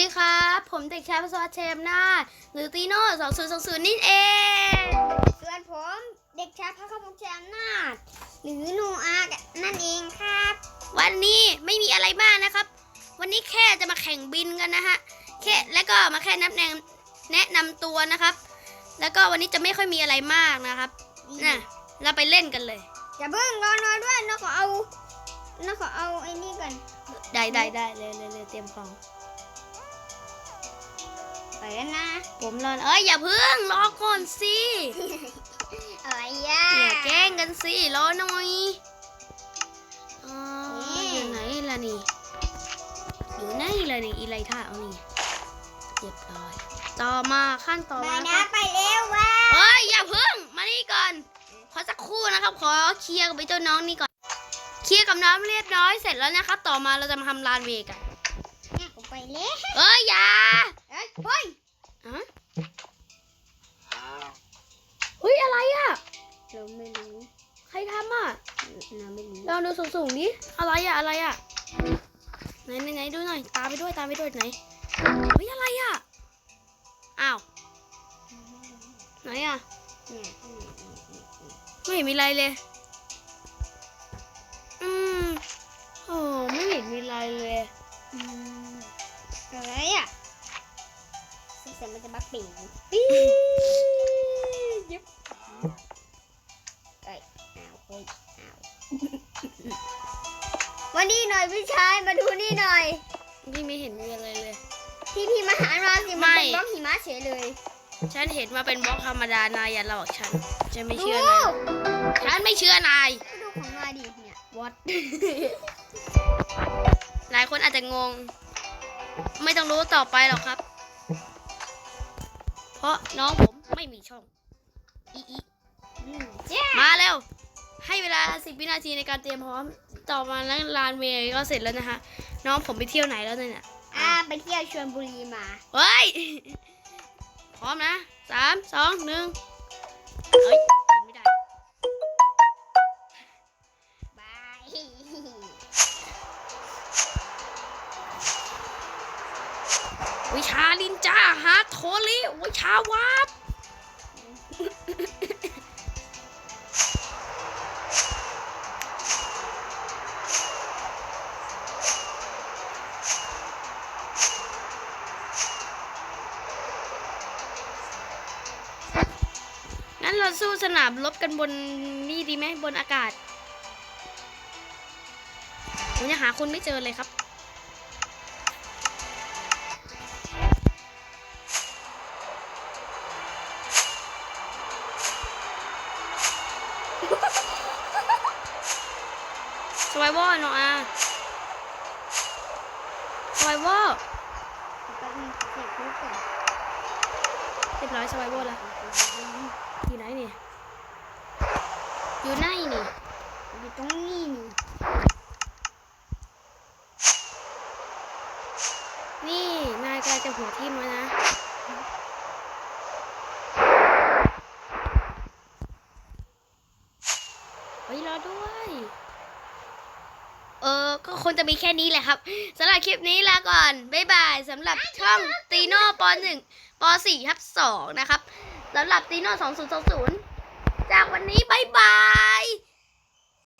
ดีครับ ผมเด็กชายประสวัสดิ์เชมนาถหรือตีโน่สองศูนย์สองศูนย์นี่เอง ส่วนผมเด็กชายพระขมงแชมนาจหรือหนูอาร์นั่นเองครับ วันนี้ไม่มีอะไรมากนะครับ วันนี้แค่จะมาแข่งบินกันนะฮะ แค่แล้วก็มาแค่นับแนงแนะนำตัวนะครับ แล้วก็วันนี้จะไม่ค่อยมีอะไรมากนะครับน่ะเราไปเล่นกันเลยอย่าเพิ่งรอนอด้วยน้องขอเอาน้องขอเอาไอ้นี่ก่อน ได้ได้ได้เลยเลยเลยเตรียมของ ไปแล้วนะ ผมรอเอ้ยอย่าเพิ่งรอก่อนสิอะไรย่าอย่าแกล้งกันสิรอหน่อยอ๋อนี่อยู่ไหนล่ะนี่อยู่ไหนล่ะนี่อีไรท่าเอานี่เรียบร้อย ต่อมาขั้นต่อไปมานะไปเร็วว่าเฮ้ยอย่าเพิ่งมานี่ก่อนขอสักครู่นะครับขอเคลียร์กับไอ้เจ้าน้องนี่ก่อน เคลียร์กับน้องเรียบร้อยเสร็จแล้วนะครับ ต่อมาเราจะมาทำลานเวกันเนี่ยผมไปเร็วเอ้ยอย่า เอ้ยเฮ้ยอะเฮ้ยอะไรอะ เราไม่รู้ ใครทำอะเราไม่รู้ลองดูสูงๆดิอะไรอะอะไรอะไหนไหนไหนดูหน่อย ตามไปด้วยตามไปด้วยไหน เฮ้ยอะไรอะอ้าว ไหนอะเนี่ยไม่เห็นมีอะไรเลย อืมโอ้ไม่เห็นมีอะไรเลย สงสัยมันจะบักปิ่งยิบเอ้ยอ้าวเฮ้ยอ้าวมานี่หน่อยพี่ชายมาดูนี่หน่อย พี่ไม่เห็นมีอะไรเลย ที่พี่มาหาเราสิมันเป็นไม่บล็อกหิมะเฉยเลยฉันเห็นมาเป็นบล็อกธรรมดานายอย่าหลอกฉันฉันไม่ดูเชื่อนายฉันไม่เชื่อนายดูของนายดิเนี่ย what หลายคนอาจจะงง ไม่ต้องรู้ต่อไปหรอกครับ เพราะน้องผมไม่มีช่องอีอีอืมเจ๊มาเร็ว ให้เวลา10วินาทีในการเตรียมพร้อม ต่อมาแล้วลานเวย์ก็เสร็จแล้วนะคะ น้องผมไปเที่ยวไหนแล้วเนี่ยอ่าไปเที่ยวชลบุรีมาเฮ้ยพร้อมนะสามสองหนึ่งเฮ้ยกินไม่ได้บายวิชาลินจ้าฮาร์ดโทลิวิชาวาบงั้นเราสู้สนามรบกันบนนี่ดีไหมบนอากาศ ผมยังหาคุณไม่เจอเลยครับ สไวเวอร์เนาะอะสไวเวอร์แป๊บนึงเก็บรูปก่อนเรียบร้อยสไวเวอร์แล้วอยู่ไหนนี่ อยู่ไหนนี่ อยู่ตรงนี้นี่นี่นายกำลังจะหัวทิ่มแล้วนะ เฮ้ย รอด้วย เออก็คงจะมีแค่นี้แหละครับสำหรับคลิปนี้ลาก่อนบ๊ายบายสำหรับช่องตีโน่ปหนึ่งปสี่ทับสองนะครับสำหรับตีโน่สองศูนย์สองศูนย์จากวันนี้บ๊ายบาย